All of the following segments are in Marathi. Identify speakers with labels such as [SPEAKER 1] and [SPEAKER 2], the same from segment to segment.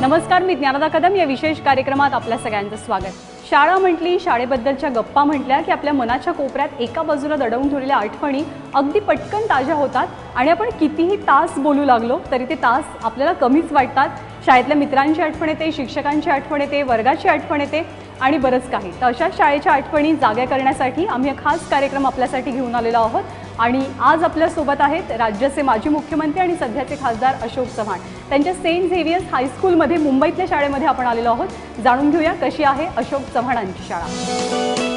[SPEAKER 1] नमस्कार मी ज्ञानदा कदम. या विशेष कार्यक्रमात आपल्या सगळ्यांचं स्वागत. शाळा म्हटली शाळेबद्दलच्या गप्पा म्हटल्या की आपल्या मनाच्या कोपऱ्यात एका बाजूला दडवून ठेवलेल्या आठवणी अगदी पटकन ताज्या होतात आणि आपण कितीही तास बोलू लागलो तरी ते तास आपल्याला कमीच वाटतात. शाळेतल्या मित्रांची आठवण येते शिक्षकांची आठवण येते वर्गाची आठवण येते आणि बरंच काही. तर अशाच शाळेच्या आठवणी जाग्या करण्यासाठी आम्ही हा खास कार्यक्रम आपल्यासाठी घेऊन आलेलो आहोत. आणि आज आपल्यासोबत आहेत राज्याचे माजी मुख्यमंत्री आणि सध्याचे खासदार अशोक चव्हाण. त्यांच्या सेंट झेवियर्स हायस्कूलमध्ये मुंबईतल्या शाळेमध्ये आपण आलेलो आहोत. जाणून घेऊया कशी आहे अशोक चव्हाणांची शाळा.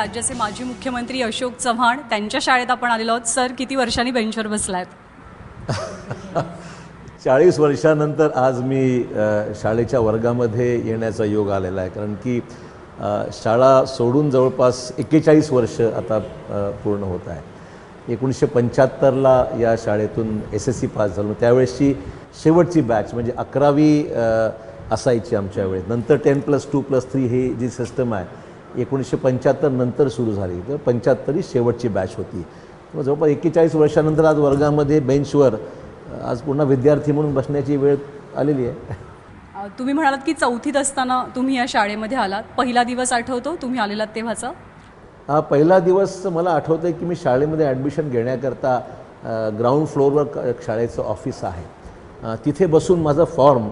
[SPEAKER 1] राज्याचे माजी मुख्यमंत्री अशोक चव्हाण त्यांच्या शाळेत आपण आलेलो आहोत. सर किती वर्षांनी बेंचवर बसलायत?
[SPEAKER 2] चाळीस वर्षानंतर आज मी शाळेच्या वर्गामध्ये येण्याचा योग आलेला आहे. कारण की शाळा सोडून जवळपास एक्केचाळीस वर्ष आता पूर्ण होत आहे. एकोणीसशे पंच्याहत्तरला या शाळेतून एस एस सी पास झालो. त्यावेळेसची शेवटची बॅच म्हणजे अकरावी असायची आमच्या वेळेत. नंतर ten plus two plus three ही जी सिस्टम आहे एकोणीसशे पंच्याहत्तर नंतर सुरू झाली. तर पंच्याहत्तर ही शेवटची बॅच होती. मग जवळपास एक्केचाळीस वर्षानंतर आज वर्गामध्ये बेंचवर आज पुन्हा विद्यार्थी म्हणून बसण्याची वेळ आलेली आहे.
[SPEAKER 1] तुम्ही म्हणालात की चौथीत असताना तुम्ही या शाळेमध्ये आलात. पहिला दिवस आठवतो तुम्ही आलेलात तेव्हाचा?
[SPEAKER 2] हा पहिला दिवस मला आठवतं आहे की मी शाळेमध्ये ॲडमिशन घेण्याकरता ग्राउंड फ्लोअरवर शाळेचं ऑफिस आहे. तिथे बसून माझा फॉर्म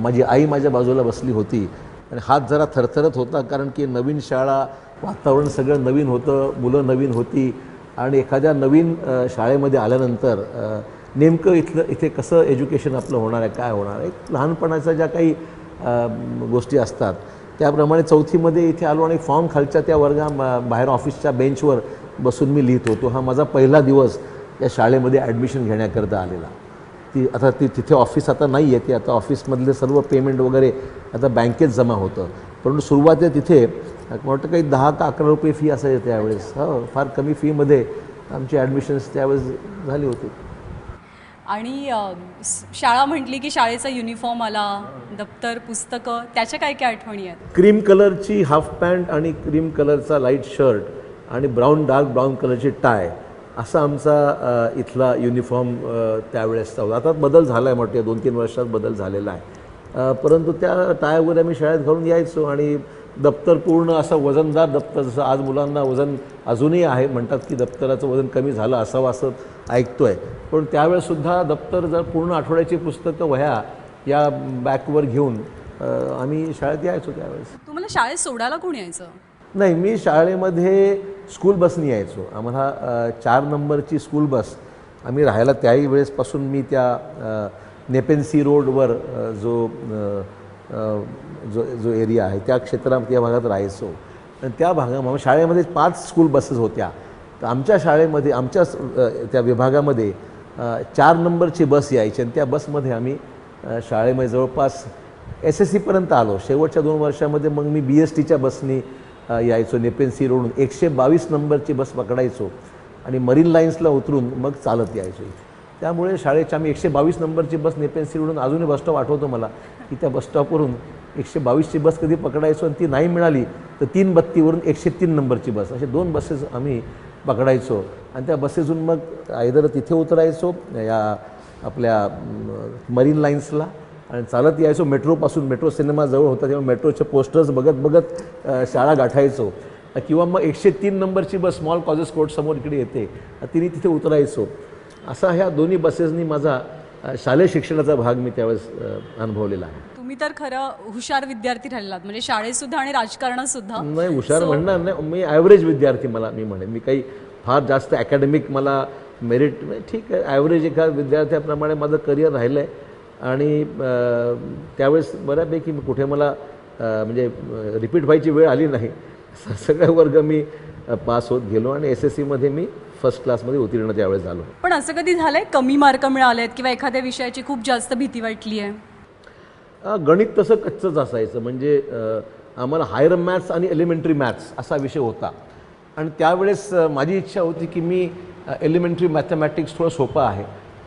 [SPEAKER 2] माझी आई माझ्या बाजूला बसली होती. आणि हात जरा थरथरत होता कारण की नवीन शाळा वातावरण सगळं नवीन होतं मुलं नवीन होती. आणि एखाद्या नवीन शाळेमध्ये आल्यानंतर नेमकं इथलं इथे कसं एज्युकेशन आपलं होणार आहे काय होणार आहे? लहानपणाच्या ज्या काही गोष्टी असतात त्याप्रमाणे चौथीमध्ये इथे आलो आणि फॉर्म खालच्या त्या वर्गा बाहेर ऑफिसच्या बेंचवर बसून मी लिहित होतो. हा माझा पहिला दिवस या शाळेमध्ये ॲडमिशन घेण्याकरता आलेला. ती आता ती तिथे ऑफिस आता नाही आहे ती आता ऑफिसमधले सर्व पेमेंट वगैरे आता बँकेत जमा होतं. परंतु सुरुवातीला तिथे वाटतं काही दहा का अकरा रुपये फी असायची त्यावेळेस हो फार कमी फीमध्ये आमची ॲडमिशन्स त्यावेळेस झाली होती.
[SPEAKER 1] आणि शाळा म्हटली की शाळेचा युनिफॉर्म आला दप्तर पुस्तकं त्याच्या काय काय आठवणी आहेत?
[SPEAKER 2] क्रीम कलरची हाफ पॅन्ट आणि क्रीम कलरचा लाइट शर्ट आणि ब्राऊन डार्क ब्राऊन कलरची टाय असा आमचा इथला युनिफॉर्म त्यावेळेसचा होता. आता बदल झाला आहे म्हटते दोन तीन वर्षात बदल झालेला आहे. परंतु त्या टाय वगैरे आम्ही शाळेत घालून यायचो आणि दप्तर पूर्ण असं वजनदार दप्तर जसं आज मुलांना वजन अजूनही आहे म्हणतात की दप्तराचं वजन कमी झालं असावं असं ऐकतोय. पण त्यावेळेसुद्धा दप्तर जर पूर्ण आठवड्याची पुस्तकं वह्या या बॅकवर घेऊन आम्ही शाळेत यायचो त्यावेळेस.
[SPEAKER 1] तुम्हाला शाळेत सोडायला कोण यायचं?
[SPEAKER 2] नाही मी शाळेमध्ये स्कूल बसनी यायचो. आम्हाला चार नंबरची स्कूल बस. आम्ही राहायला त्याही वेळेसपासून मी त्या नेपेन्सी रोडवर जो जो जो एरिया आहे त्या क्षेत्रात त्या भागात राहायचो. आणि त्या भागामध्ये शाळेमध्ये पाच स्कूल बसेस होत्या. तर आमच्या शाळेमध्ये आमच्या त्या विभागामध्ये चार नंबरची बस यायची आणि त्या बसमध्ये आम्ही शाळेमध्ये जवळपास एस एस सीपर्यंत आलो. शेवटच्या दोन वर्षामध्ये मग मी बी एस टीच्या बसनी यायचो. नेपेन्सी रोडून एकशे बावीस नंबरची बस पकडायचो आणि मरीन लाईन्सला उतरून मग चालत यायचो त्यामुळे शाळेच्या आम्ही एकशे बावीस नंबरची बस नेपेन्सी रोडून अजूनही बस स्टॉप आठवतो मला. की त्या बस स्टॉपवरून एकशे बावीसची बस कधी पकडायचो आणि ती नाही मिळाली तर तीन बत्तीवरून एकशे तीन नंबरची बस. असे दोन बसेस आम्ही पकडायचो आणि त्या बसेसून मग आयदर तिथे उतरायचो या आपल्या मरीन लाईन्सला आणि चालत यायचो मेट्रोपासून मेट्रो सिनेमा जवळ होता तेव्हा मेट्रोचे पोस्टर्स बघत बघत शाळा गाठायचो. किंवा मग एकशे तीन नंबरची बस स्मॉल कॉलेज कोर्ट समोर इकडे येते तिने तिथे उतरायचो. असा ह्या दोन्ही बसेसनी माझा शालेय शिक्षणाचा भाग मी त्यावेळेस अनुभवलेला आहे.
[SPEAKER 1] तुम्ही तर खरं हुशार विद्यार्थी राहिलात म्हणजे शाळेत सुद्धा आणि राजकारणात सुद्धा.
[SPEAKER 2] नाही हुशार म्हणणार नाही मी ॲव्हरेज विद्यार्थी मला मी म्हणेन. मी काही फार जास्त अकॅडमिक मला मेरिट ठीक आहे ॲव्हरेज एका विद्यार्थ्याप्रमाणे माझं करिअर राहिलं आहे आणि त्यावेळेस बऱ्यापैकी मी कुठे मला म्हणजे रिपीट व्हायची वेळ आली नाही. सगळे वर्ग मी पास होत गेलो आणि एस एस सीमध्ये मी फर्स्ट क्लासमध्ये उत्तीर्ण त्यावेळेस झालो.
[SPEAKER 1] पण असं कधी झालंय? कमी मार्क मिळालेत किंवा एखाद्या विषयाची खूप जास्त भीती वाटली आहे?
[SPEAKER 2] गणित तसं कच्चंच असायचं. म्हणजे आम्हाला हायर मॅथ्स आणि एलिमेंटरी मॅथ्स असा विषय होता. आणि त्यावेळेस माझी इच्छा होती की मी एलिमेंटरी मॅथमॅटिक्स थोडं सोपं आहे.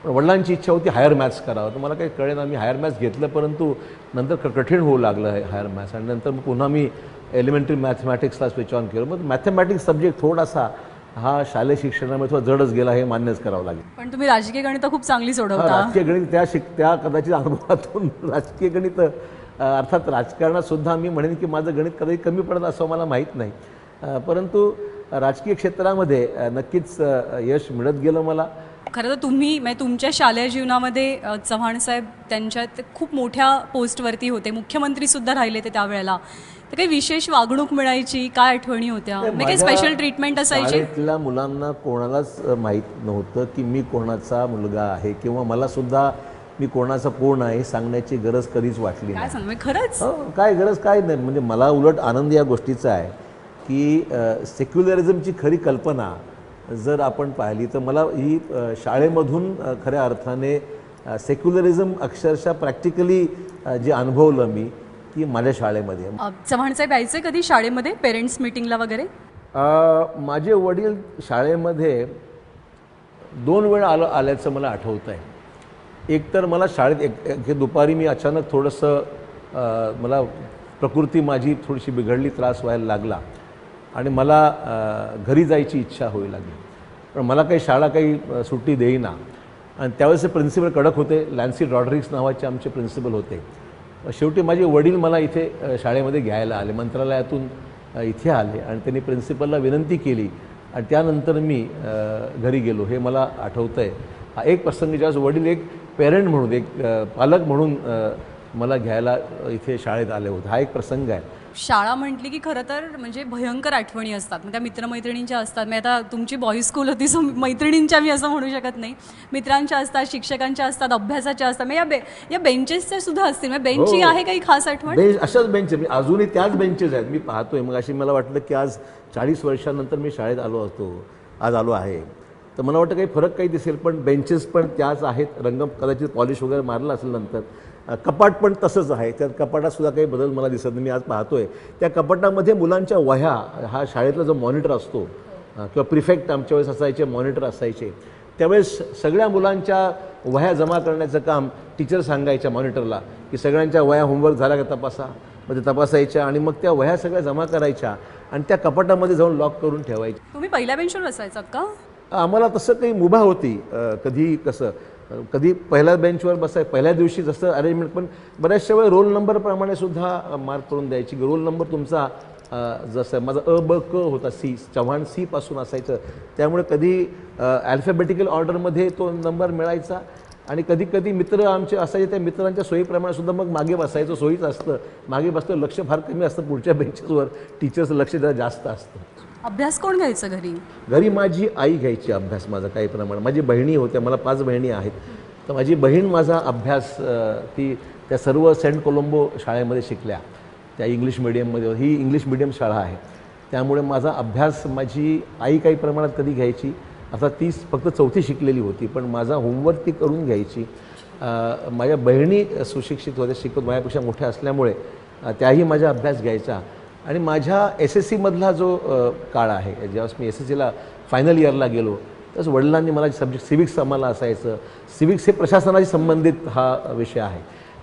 [SPEAKER 2] वडिलांची इच्छा होती हायर मॅथ्स करावं. तर मला काही कळेना मी हायर मॅथ्स घेतलं परंतु नंतर क- कठीण होऊ लागलं हे हायर मॅथ्स. आणि नंतर मग पुन्हा मी एलिमेंटरी मॅथमॅटिक्सला स्विच ऑन केलं. मग मॅथमॅटिक्स सब्जेक्ट थोडासा हा शालेय शिक्षणामध्ये थोडा जडच गेला हे मान्यच करावं लागेल.
[SPEAKER 1] पण तुम्ही राजकीय गणित खूप चांगली सोडवता.
[SPEAKER 2] राजकीय गणित त्या शिक त्या कदाचित अनुभवातून राजकीय गणित अर्थात राजकारणात सुद्धा मी म्हणेन की माझं गणित कधी कमी पडत असं मला माहीत नाही. परंतु राजकीय क्षेत्रामध्ये नक्कीच यश मिळत गेलं मला.
[SPEAKER 1] खरं तर तुम्ही म्हणजे तुमच्या शालेय जीवनामध्ये चव्हाण साहेब त्यांच्यात खूप मोठ्या पोस्टवरती होते. मुख्यमंत्री सुद्धा राहिले ते त्यावेळेला. तर काही विशेष वागणूक मिळायची काय आठवणी होत्या? म्हणजे काही स्पेशल ट्रीटमेंट असायची?
[SPEAKER 2] शाळेतल्या मुलांना कोणालाच माहीत नव्हतं की मी कोणाचा मुलगा आहे किंवा मला सुद्धा मी कोणाचा कोण आहे सांगण्याची गरज कधीच वाटली नाही.
[SPEAKER 1] म्हणजे खरंच?
[SPEAKER 2] हो काय गरज काय नाही. म्हणजे मला उलट आनंद या गोष्टीचा आहे की सेक्युलरिझमची खरी कल्पना जर आपण पाहिली तर मला ही शाळेमधून खऱ्या अर्थाने सेक्युलरिझम अक्षरशः प्रॅक्टिकली जे अनुभवलं मी ती माझ्या शाळेमध्ये.
[SPEAKER 1] चव्हाण साहेब यायचे कधी शाळेमध्ये पेरेंट्स मिटिंगला वगैरे?
[SPEAKER 2] माझे वडील शाळेमध्ये दोन वेळ आलं आल्याचं मला आठवतं आहे एक तर मला शाळेत एक हे दुपारी मी अचानक थोडंसं मला प्रकृती माझी थोडीशी बिघडली त्रास व्हायला लागला. आणि मला घरी जायची इच्छा होऊ लागली. पण मला काही शाळा काही सुट्टी देईना. आणि त्यावेळेस प्रिन्सिपल कडक होते. लॅन्सी रॉड्रिक्स नावाचे आमचे प्रिन्सिपल होते. शेवटी माझे वडील मला इथे शाळेमध्ये घ्यायला आले. मंत्रालयातून इथे आले. आणि त्यांनी प्रिन्सिपलला विनंती केली. आणि त्यानंतर मी घरी गेलो. हे मला आठवतं आहे हा एक प्रसंग ज्यावेळेस वडील एक पेरेंट म्हणून एक पालक म्हणून मला घ्यायला इथे शाळेत आले होते. हा एक प्रसंग आहे.
[SPEAKER 1] शाळा म्हटली की खरं तर म्हणजे भयंकर आठवणी असतात. मग त्या मित्रमैत्रिणींच्या असतात. मी आता तुमची बॉईज स्कूल होती सो मैत्रिणींच्या मी असं म्हणू शकत नाही. मित्रांच्या असतात शिक्षकांच्या असतात अभ्यासाच्या असतात. मग या बे या बेंचेसच्या सुद्धा असतील. मग बेंचची
[SPEAKER 2] हो.
[SPEAKER 1] आहे काही खास आठवण?
[SPEAKER 2] बेंच अशाच बेंच मी अजूनही त्याच बेंचेस आहेत. मी पाहतोय. मग अशी मला वाटलं की आज चाळीस वर्षानंतर मी शाळेत आलो असतो. आज आलो आहे. तर मला वाटतं काही फरक काही दिसेल पण बेंचेस पण त्याच आहेत. रंग कदाचित पॉलिश वगैरे मारलं असेल नंतर. कपाट पण तसंच आहे. त्या कपाटात सुद्धा काही बदल मला दिसत नाही. मी आज पाहतोय. त्या कपाटामध्ये मुलांच्या वह्या हा शाळेतला जो मॉनिटर असतो किंवा प्रिफेक्ट आमच्या वेळेस असायचे मॉनिटर असायचे. त्यावेळेस सगळ्या मुलांच्या वह्या जमा करण्याचं काम टीचर सांगायच्या मॉनिटरला की सगळ्यांच्या वह्या होमवर्क झाल्या का तपासा? मग ते तपासायच्या आणि मग त्या वह्या सगळ्या जमा करायच्या आणि त्या कपाटामध्ये जाऊन लॉक करून ठेवायच्या.
[SPEAKER 1] तुम्ही पहिल्या बेंचवर बसायचात का?
[SPEAKER 2] आम्हाला तसं काही मुभा होती कधी कसं. कधी पहिल्या बेंचवर बसाय पहिल्या दिवशी जसं अरेंजमेंट पण बऱ्याचशा वेळा रोल नंबरप्रमाणे सुद्धा मार्क करून द्यायची. रोल नंबर तुमचा जसं माझा अ ब क होता सी चव्हाण सी पासून असायचं. त्यामुळे कधी अल्फॅबेटिकल ऑर्डरमध्ये तो नंबर मिळायचा. आणि कधी कधी मित्र आमचे असायचे त्या मित्रांच्या सोयीप्रमाणे सुद्धा मग मागे बसायचं सोयीच असतं. मागे बसतं लक्ष फार कमी असतं पुढच्या बेंचेसवर टीचर्स लक्ष जरा जास्त असतं.
[SPEAKER 1] अभ्यास कोण घ्यायचं घरी?
[SPEAKER 2] घरी माझी आई घ्यायची अभ्यास माझा काही प्रमाणात माझी बहिणी होत्या मला पाच बहिणी आहेत. तर माझी बहीण माझा अभ्यास ती त्या सर्व सेंट कोलंबो शाळेमध्ये शिकल्या. त्या इंग्लिश मिडियममध्ये ही इंग्लिश मिडियम शाळा आहे. त्यामुळे माझा अभ्यास माझी आई काही प्रमाणात कधी घ्यायची? आता ती फक्त चौथी शिकलेली होती पण माझा होमवर्क ती करून घ्यायची. माझ्या बहिणी सुशिक्षित होत्या शिकवत माझ्यापेक्षा मोठ्या असल्यामुळे त्याही माझा अभ्यास घ्यायचा. आणि माझ्या एस एस सीमधला जो काळ आहे ज्यावेळेस मी एस एस सीला फायनल इयरला गेलो त्यावेळेस वडिलांनी मला सब्जेक्ट सिविक्स आम्हाला असायचं. सिविक्स हे प्रशासनाशी संबंधित हा विषय आहे.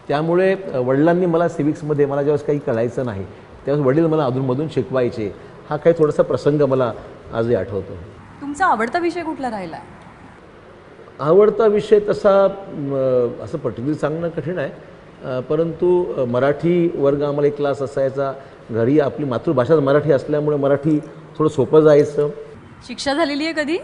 [SPEAKER 2] त्यामुळे वडिलांनी मला सिविक्समध्ये मला ज्यावेळेस काही कळायचं नाही त्यावेळेस वडील मला अधूनमधून शिकवायचे. हा काही थोडासा प्रसंग मला आजही आठवतो.
[SPEAKER 1] तुमचा आवडता विषय कुठला राहिला?
[SPEAKER 2] आवडता विषय तसा असं पर्टिक्युलर सांगणं कठीण आहे. परंतु मराठी वर्ग आम्हाला एक क्लास असायचा. घरी आपली मातृभाषा मराठी असल्यामुळे मराठी थोडं सोपं जायचं.
[SPEAKER 1] शिक्षा झालेली आहे कधी?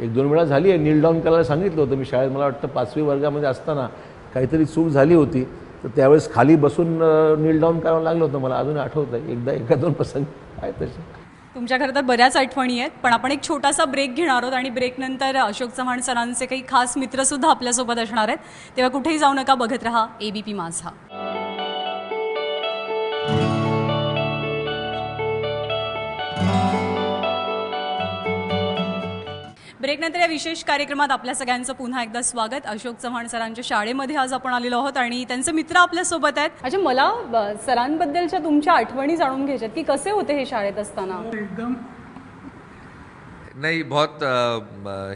[SPEAKER 2] एक दोन वेळा झाली आहे. नील डाऊन करायला सांगितलं होतं मी शाळेत. मला वाटतं पाचवी वर्गामध्ये असताना काहीतरी चूक झाली होती. तर त्यावेळेस खाली बसून नील डाऊन करावं लागलं होतं. मला अजून आठवतं एकदा एका दोन प्रसंग आहे तसे.
[SPEAKER 1] तुमच्या खरं तर बऱ्याच आठवणी आहेत पण आपण एक छोटासा ब्रेक घेणार आहोत आणि ब्रेकनंतर अशोक चव्हाण सरांचे काही खास मित्रसुद्धा आपल्यासोबत असणार आहेत. तेव्हा कुठेही जाऊ नका बघत राहा एबीपी माझा. ब्रेकनंतर या विशेष कार्यक्रमात आपल्या सगळ्यांचं पुन्हा एकदा स्वागत. अशोक चव्हाण सरांच्या शाळेमध्ये आज आपण आलेलो आहोत आणि त्यांचे मित्र आपल्यासोबत आहेत. अच्छा मला सरांबद्दलच्या तुमच्या आठवणी जाणून घ्यायच्यात की कसे होते हे शाळेत असताना?
[SPEAKER 3] एकदम. नहीं बहुत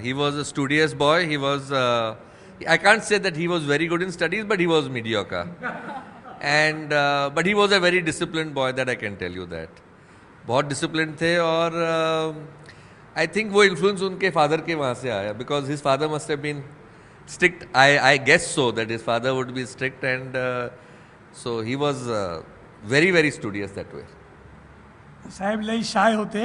[SPEAKER 3] he was a studious boy he was I can't say that he was very good in studies but he was mediocre and but he was a very discipline boy that I can tell you that बहुत डिसिप्लिन थे और आई थिंक वो इन्फ्लुएंस उनके फादर के वहाँ से आया because his father must have been strict. I, I guess so that his father would be strict and uh, so he was uh, very very studious that way.
[SPEAKER 4] साहेब लई शाय होते.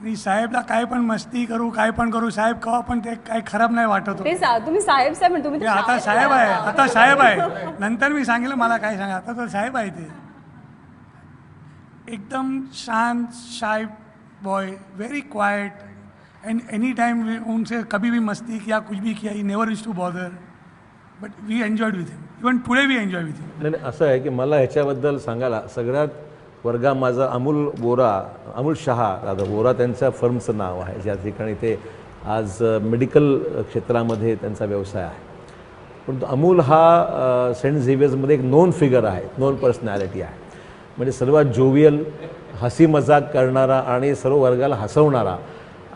[SPEAKER 4] आणि साहेबला काय पण मस्ती करू काय पण करू साहेब कवा पण ते काय खराब नाही वाटत होतं.
[SPEAKER 1] ते सा- तुम्ही साहेब साहेब म्हणतो तुम्ही
[SPEAKER 4] ते आता साहेब आहे आता साहेब आहे. नंतर मी सांगितलं मला काय सांगा. आता तर साहेब आहे ते. एकदम शांत shy boy very quiet and any time उनसे कभी भी मस्ती किया कुछ भी KIA he never used to bother but we enjoyed with him even पुढे वी एन्जॉय विथ हिम
[SPEAKER 2] नाही नाही, असं आहे की मला ह्याच्याबद्दल सांगायला सगळ्यात वर्गा माझा अमोल बोरा अमोल शहा दादा बोरा त्यांच्या फर्मचं नाव आहे. ज्या ठिकाणी ते आज मेडिकल क्षेत्रामध्ये त्यांचा व्यवसाय आहे. परंतु अमूल हा सेंट झेवियर्समध्ये एक नोन फिगर आहे नोन पर्सनॅलिटी आहे. म्हणजे सर्वात जोवियल हसी मजाक करणारा आणि सर्व वर्गाला हसवणारा.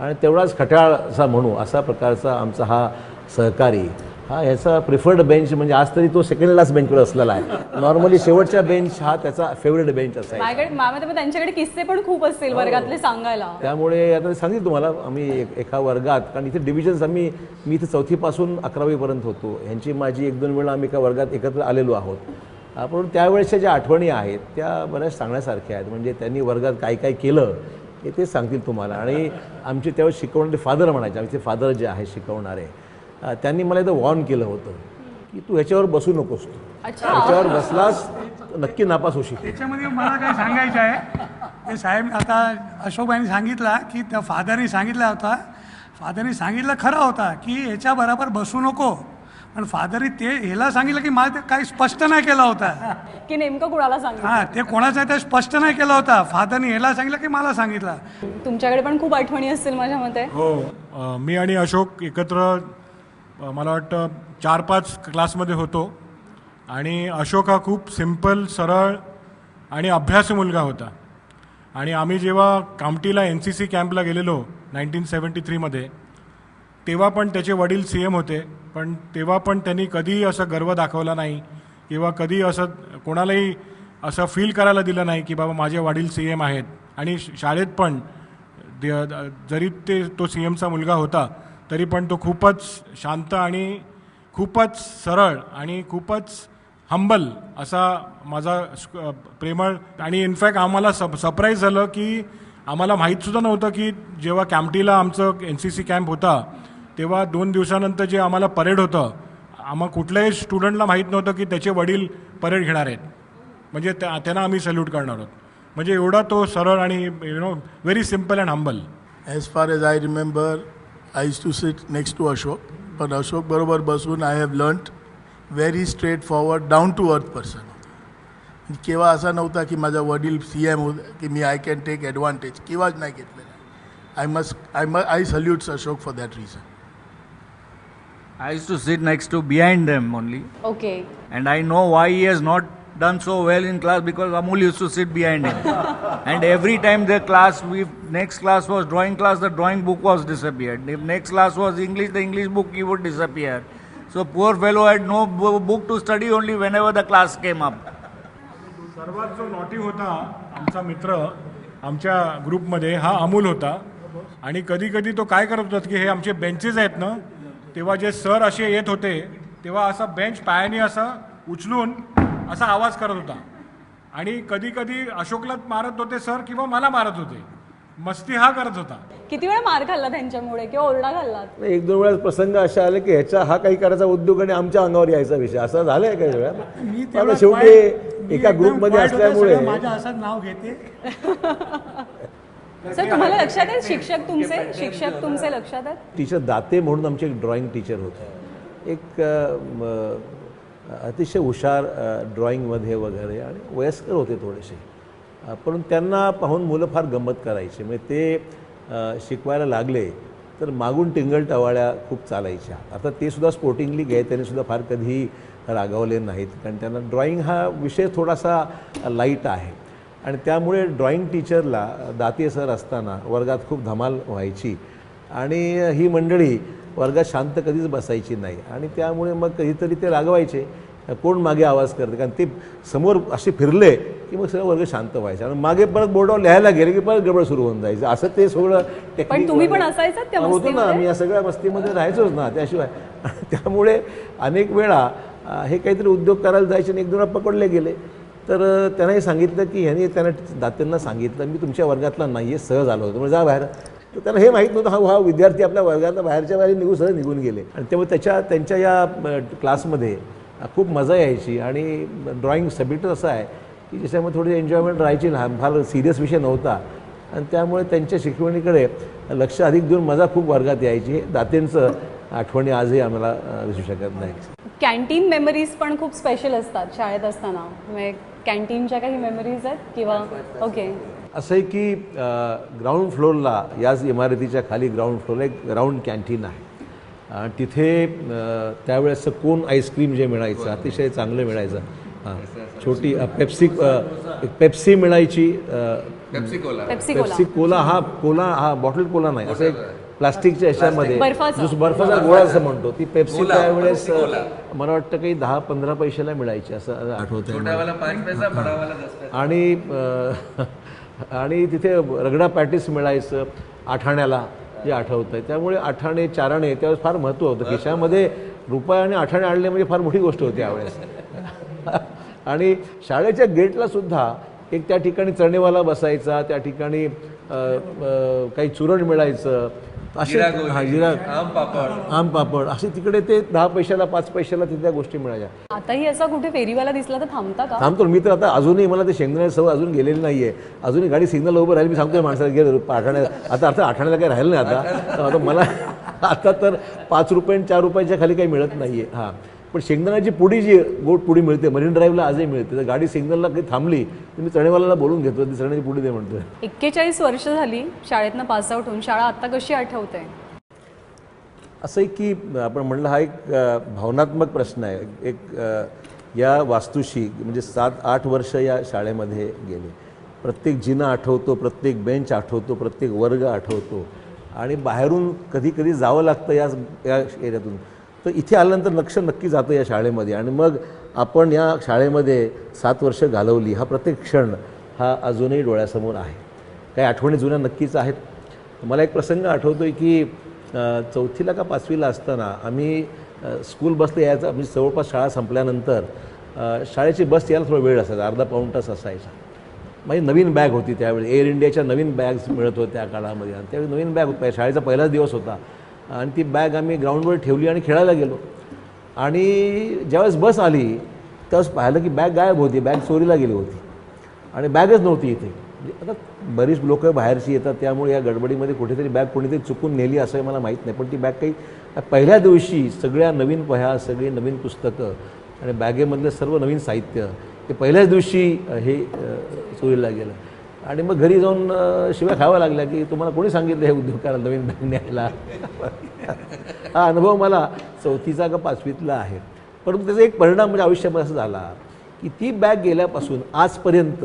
[SPEAKER 2] आणि तेवढाच खट्याळ असा म्हणू असा प्रकारचा आमचा हा सहकारी. हा ह्याचा प्रिफर्ड बेंच म्हणजे आज तरी तो सेकंड क्लास बेंचवर असलेला आहे. नॉर्मली शेवटचा बेंच हा त्याचा फेवरेट बेंच असायचा
[SPEAKER 1] माझ्याकडे मामा त्यांच्याकडे किस्से पण खूप असतील वर्गातले सांगायला.
[SPEAKER 2] त्यामुळे आता सांगितलं तुम्हाला आम्ही एक एका वर्गात कारण इथे डिव्हिजन्स आम्ही मी इथे चौथीपासून अकरावीपर्यंत होतो. ह्यांची माझी एक दोन वेळा आम्ही एका वर्गात एकत्र आलेलो आहोत. पण त्यावेळेसच्या ज्या आठवणी आहेत त्या बऱ्याच सांगण्यासारख्या आहेत. म्हणजे त्यांनी वर्गात काय काय केलं हे ते सांगतील तुम्हाला. आणि आमचे त्यावेळेस शिकवणारे फादर म्हणायचे आमचे फादर जे आहे शिकवणारे त्यांनी मला इथं वॉर्न केलं होतं की तू ह्याच्यावर बसू नकोस तू.
[SPEAKER 1] अच्छा.
[SPEAKER 2] ह्याच्यावर बसलास नक्की नापास होशील.
[SPEAKER 4] त्याच्यामध्ये मला काय सांगायचं आहे ते साहेब आता अशोकबाईंनी सांगितला की त्या फादरनी सांगितला होता. फादरनी सांगितलं खरं होता की ह्याच्या बरोबर बसू नको. पण फादरनी ते ह्याला सांगितलं की मला ते काही स्पष्ट नाही केला होता.
[SPEAKER 1] की नेमकं कुणाला सांगितलं?
[SPEAKER 4] हां ते कोणाचं आहे ते स्पष्ट नाही केला होता. फादरनी ह्याला सांगितलं की मला सांगितलं.
[SPEAKER 1] तुमच्याकडे पण खूप आठवणी असतील माझ्या मते.
[SPEAKER 5] हो अ, मी आणि अशोक एकत्र अ, मला वाटतं चार पाच क्लासमध्ये होतो. आणि अशोक हा खूप सिंपल सरळ आणि अभ्यासू मुलगा होता. आणि आम्ही जेव्हा कामटीला एन सी सी कॅम्पला गेलेलो नाईन्टीन सेवन्टी थ्रीमध्ये तेव्हा पण त्याचे वडील सी एम होते पण तेव्हा पण त्यांनी कधीही असं गर्व दाखवला नाही किंवा कधी असं कोणालाही असं फील करायला दिलं नाही की बाबा माझे वडील सी एम आहेत. आणि श- शाळेत पण दे- जरी ते तो सी एमचा मुलगा होता तरी पण तो खूपच शांत आणि खूपच सरळ आणि खूपच हंबल असा माझा प्रेमळ आणि इनफॅक्ट आम्हाला सप सरप्राईज झालं की आम्हाला माहीतसुद्धा नव्हतं की जेव्हा कॅम्पटीला आमचं एन सी सी कॅम्प होता तेव्हा दोन दिवसानंतर जे आम्हाला परेड होतं आम्हा कुठल्याही स्टुडंटला माहीत नव्हतं की त्याचे वडील परेड घेणार आहेत. म्हणजे त्या त्यांना आम्ही सल्यूट करणार आहोत. म्हणजे एवढा तो सरळ आणि you know very simple and humble
[SPEAKER 6] as far as I remember I used to sit next to Ashok पण अशोक बरोबर बसून I have learned very straightforward down to earth person केव्हा असा नव्हता की माझा वडील सी एम होत की मी आय कॅन टेक ॲडव्हान्टेज केव्हाच नाही घेतलेला. I must I um I salutes Ashok for that reason
[SPEAKER 7] I used to sit next to behind them only,
[SPEAKER 1] okay
[SPEAKER 7] and I know why he has not done so well in class because Amul used to sit behind him. and every time the class, we next class was drawing class, the drawing book was disappeared. If next class was English, the English book he would disappear. So poor fellow had no bo- book to study only whenever the class came up.
[SPEAKER 5] सर्वात जो नॉटी होता आमचा मित्र आमच्या ग्रुपमध्ये हा अमूल होता आणि कधी कधी तो काय करत होता की हे आमचे बेंचेस आहेत ना तेव्हा जे सर असे येत होते तेव्हा असा बेंच पायाने असा उचलून असा आवाज करत होता. आणि कधी कधी अशोकला मारत होते सर किंवा मला मारत होते. मस्ती हा करत होता.
[SPEAKER 1] किती वेळा मार खाल्ला त्यांच्यामुळे किंवा ओरडा खाल्लात?
[SPEAKER 2] एक दोन वेळा प्रसंग असे आले की ह्याचा हा काही करायचा उद्योग आणि आमच्या अंगावर यायचा विषय. असं झालंय काही वेळा.
[SPEAKER 4] मी तेवढा
[SPEAKER 2] शेवटी एका ग्रुपमध्ये असल्यामुळे
[SPEAKER 4] सगळं माझं असं नाव घेते.
[SPEAKER 1] सर तुम्हाला लक्षात आहे शिक्षक तुमचे? शिक्षक तुमचे लक्षात आहेत?
[SPEAKER 2] टीचर दाते म्हणून आमचे एक ड्रॉइंग टीचर होते. एक अतिशय हुशार ड्रॉइंगमध्ये वगैरे आणि वयस्कर होते थोडेसे. पण त्यांना पाहून मुलं फार गंमत करायची. म्हणजे ते शिकवायला लागले तर मागून टिंगल टवाळ्या खूप चालायच्या. आता ते सुद्धा स्पोर्टिंगली घ्याय त्यांनी सुद्धा फार कधी रागावले नाहीत. कारण त्यांना ड्रॉइंग हा विषय थोडासा लाइट आहे. आणि त्यामुळे ड्रॉइंग टीचरला दाते सर असताना वर्गात खूप धमाल व्हायची. आणि ही मंडळी वर्गात शांत कधीच बसायची नाही. आणि त्यामुळे मग कधीतरी ते रागवायचे. कोण मागे आवाज करते? कारण ते समोर असे फिरले की मग सगळं वर्ग शांत व्हायचे. आणि मागे परत बोर्डावर लिहायला गेले की परत गडबड सुरू होऊन जायचं. असं ते सगळं
[SPEAKER 1] तुम्ही पण त्या
[SPEAKER 2] हा, होतो ना? आम्ही या सगळ्या मस्तीमध्ये राहायचोच ना. त्याशिवाय त्यामुळे अनेक वेळा हे काहीतरी उद्योग करायला जायचे आणि एक दोन पकडले गेले. तर त्यांनाही सांगितलं की ह्यांनी त्यांना दात्यांना सांगितलं मी तुमच्या वर्गातला नाही आहे सहज आलो होतो. म्हणजे जा बाहेर. तर त्यांना हे माहीत नव्हतं हा हा विद्यार्थी आपल्या वर्गातला बाहेरच्या बाहेर निघून सहज निघून गेले. आणि त्यामुळे त्याच्या त्यांच्या या क्लासमध्ये खूप मजा यायची. आणि ड्रॉइंग सब्जेक्टच असं आहे की ज्याच्यामध्ये थोडी एन्जॉयमेंट राहायची ना फार सिरियस विषय नव्हता. आणि त्यामुळे त्यांच्या शिकवणीकडे लक्ष अधिक देऊन मजा खूप वर्गात यायची. हे दातेंचं आठवणी आजही आम्हाला दिसू शकत नाही
[SPEAKER 1] कॅन्टीन मेमरीज पण खूप स्पेशल असतात शाळेत असताना. म्हणजे कॅन्टीनच्या काही मेमरीज आहेत किंवा ओके
[SPEAKER 2] असं आहे की ग्राउंड फ्लोअरला याच इमारतीच्या खाली ग्राउंड फ्लोअरला एक ग्राउंड कॅन्टीन आहे. तिथे त्यावेळेसचं कोण आईस्क्रीम जे मिळायचं अतिशय चांगलं मिळायचं. हां छोटी पेप्सी पेप्सी मिळायची
[SPEAKER 1] पेप्सी कोला
[SPEAKER 2] हा कोला हा बॉटल कोला नाही. असं एक प्लास्टिकच्या याच्यामध्ये
[SPEAKER 1] बर्फाचा.
[SPEAKER 2] जो बर्फाचा गोळा असं म्हणतो ती पेप्सी त्यावेळेस. मला वाटतं काही दहा पंधरा पैशाला मिळायची असं आठवत
[SPEAKER 3] छोटा वाला पाच पैसा बडा वाला दस पैसा.
[SPEAKER 2] आणि अ, आणि तिथे रगडा पॅटीस मिळायचं आठाण्याला जे आठवतं आहे त्यामुळे आठाणे चाराणे त्यावेळेस फार महत्त्व होतं. खिशामध्ये रुपये आणि आठाणे आणले म्हणजे फार मोठी गोष्ट होती यावेळेस. आणि शाळेच्या गेटला सुद्धा एक त्या ठिकाणी चणेवाला बसायचा त्या ठिकाणी अ, अ, काही चुरण मिळायचं असे हा
[SPEAKER 3] आम पापड.
[SPEAKER 2] आम पापड. असे तिकडे ते दहा पैशाला पाच पैशाला तिथल्या गोष्टी मिळायच्या
[SPEAKER 1] आताही असा कुठे फेरीवाला दिसला तर थांबता का?
[SPEAKER 2] थांबतो मी तर आता अजूनही मला ते शेंगदाणे सवय अजून गेलेली नाही आहे अजूनही गाडी सिग्नल उभं राहील मी सांगतोय माणसाला गे आठाण्या आता अर्थ आठाण्याला काही राहिलं नाही आता. आता मला आता तर पाच रुपये आणि चार रुपयाच्या खाली काही मिळत नाही आहे हां. पण शेंगदाण्याची पुडी जी गोड पुडी मिळते मरीन ड्राईव्हला आजही मिळते. तर गाडी सिग्नलला काही थांबली तर मी चणेवाल्याला बोलून घेतो ती चण्याची पुडी दे म्हणतोय.
[SPEAKER 1] एक्केचाळीस वर्ष झाली शाळेतनं पासआउट होऊन शाळा आता कशी आठवते?
[SPEAKER 2] असं आहे की आपण म्हणलं हा एक भावनात्मक प्रश्न आहे. एक या वास्तूशी म्हणजे सात आठ वर्ष या शाळेमध्ये गेले. प्रत्येक जिना आठवतो प्रत्येक बेंच आठवतो प्रत्येक वर्ग आठवतो. आणि बाहेरून कधी कधी जावं लागतं या या एरियातून. तर इथे आल्यानंतर लक्ष नक्की जातं या शाळेमध्ये. आणि मग आपण या शाळेमध्ये सात वर्ष घालवली हा प्रत्येक क्षण हा अजूनही डोळ्यासमोर आहे. काही आठवणी जुन्या नक्कीच आहेत. मला एक प्रसंग आठवतो आहे की चौथीला का पाचवीला असताना आम्ही स्कूल बसला यायचा. म्हणजे जवळपास शाळा संपल्यानंतर शाळेची बस यायला थोडा वेळ असायचा. अर्धा पाऊण तास असायचा. माझी नवीन बॅग होती त्यावेळी. एअर इंडियाच्या नवीन बॅग्स मिळत होत्या त्या काळामध्ये. आणि त्यावेळी नवीन बॅग होत्या शाळेचा पहिलाच दिवस होता. आणि ती बॅग आम्ही ग्राउंडवर ठेवली आणि खेळायला गेलो. आणि ज्यावेळेस बस आली त्यावेळेस पाहिलं की बॅग गायब होती बॅग चोरीला गेली होती. आणि बॅगच नव्हती इथे. म्हणजे आता बरीच लोकं बाहेरची येतात त्यामुळे या गडबडीमध्ये कुठेतरी बॅग कोणीतरी चुकून नेली असं मला माहीत नाही. पण ती बॅग काही पहिल्या दिवशी सगळ्या नवीन वह्या सगळी नवीन पुस्तकं आणि बॅगेमधलं सर्व नवीन साहित्य ते पहिल्याच दिवशी हे चोरीला गेलं. आणि मग घरी जाऊन शिव्या खाव्या लागल्या की तुम्हाला कोणी सांगितलं हे उद्योग करायला नवीन बॅग न्यायला? हा अनुभव मला चौथीचा का पाचवीतला आहे. परंतु त्याचा एक परिणाम म्हणजे आयुष्यामध्ये असा झाला की ती बॅग गेल्यापासून आजपर्यंत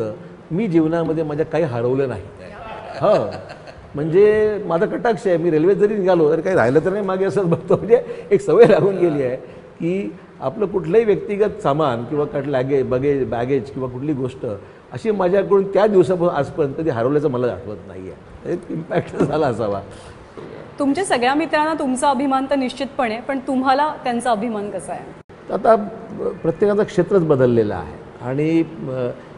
[SPEAKER 2] मी जीवनामध्ये माझ्या काही हरवलं नाही. हो. म्हणजे माझा कटाक्ष आहे. मी रेल्वेत जरी निघालो तरी काही राहिलं तर नाही मागे असंच बघतो. म्हणजे एक सवय लागून गेली आहे की आपलं कुठलंही व्यक्तिगत सामान किंवा कट लॅगेज बगेज बॅगेज किंवा कुठली गोष्ट अशी माझ्याकडून त्या दिवसापासून आजपर्यंत कधी हरवल्याचं मला आठवत नाही आहे इम्पॅक्ट झाला असावा.
[SPEAKER 1] तुमच्या सगळ्या मित्रांना तुमचा अभिमान तर निश्चितपणे पण तुम्हाला त्यांचा अभिमान कसा आहे?
[SPEAKER 2] आता प्रत्येकाचं क्षेत्रच बदललेलं आहे. आणि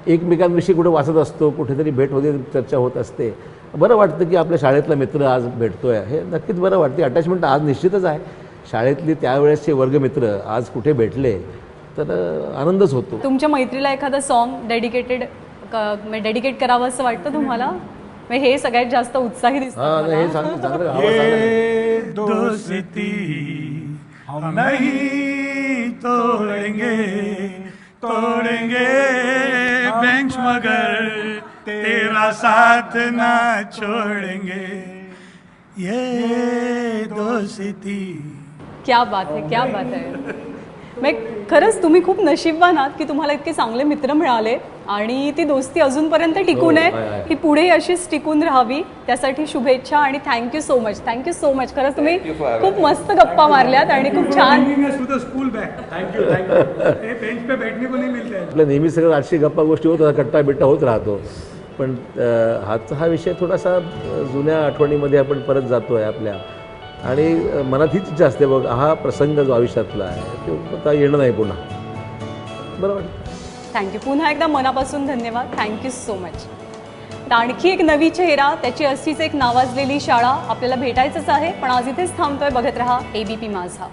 [SPEAKER 2] एकमेकांविषयी कुठे वाचत असतो कुठेतरी भेट होते चर्चा होत असते. बरं वाटतं की आपल्या शाळेतला मित्र आज भेटतोय. हे नक्कीच बरं वाटते. अटॅचमेंट आज निश्चितच आहे. शाळेतले त्यावेळेसचे वर्गमित्र आज कुठे भेटले? तर आनंदच होतो.
[SPEAKER 1] तुमच्या मैत्रीला एखादं सॉन्ग डेडिकेटेड डेडिकेट करावं असं वाटतं तुम्हाला? म्हणजे हे सगळ्यात जास्त उत्साही
[SPEAKER 2] हा
[SPEAKER 1] दिसतं
[SPEAKER 2] हे सांग
[SPEAKER 4] दोस्ती हम नहीं तोड़ेंगे तोड़ेंगे बेंच मगर तेरा साथ ना छोड़ेंगे। ये दोस्ती।
[SPEAKER 1] क्या बात आहे क्या बात आहे मग खरंच तुम्ही खूप नशीबवान आहात की तुम्हाला इतके चांगले मित्र मिळाले आणि ती दोस्ती अजूनपर्यंत टिकून
[SPEAKER 2] हो, आहे.
[SPEAKER 1] ही पुढे अशीच टिकून राहावी. त्यासाठी शुभेच्छा आणि thank you so much thank you so much खरंच तुम्ही खूप मस्त गप्पा मारल्यात आणि खूप छान
[SPEAKER 2] आपल्या नेहमी सगळं आठशे गप्पा गोष्टी होत कट्टा बिट्टा होत राहतो. पण हाचा हा विषय थोडासा जुन्या आठवणीमध्ये आपण परत जातो आहे आपल्या. आणि मनात हीच इच्छा असते बघ हा प्रसंग जो आयुष्यातला आहे तो आता येणं नाही पुन्हा. बरं वाटतं
[SPEAKER 1] थँक्यू. पुन्हा एकदा मनापासून धन्यवाद. Thank you so much. आणखी एक नवी चेहरा त्याची अशीच एक नावाजलेली शाळा आपल्याला भेटायचंच आहे पण आज इथेच थांबतोय. बघत रहा एबीपी माझा.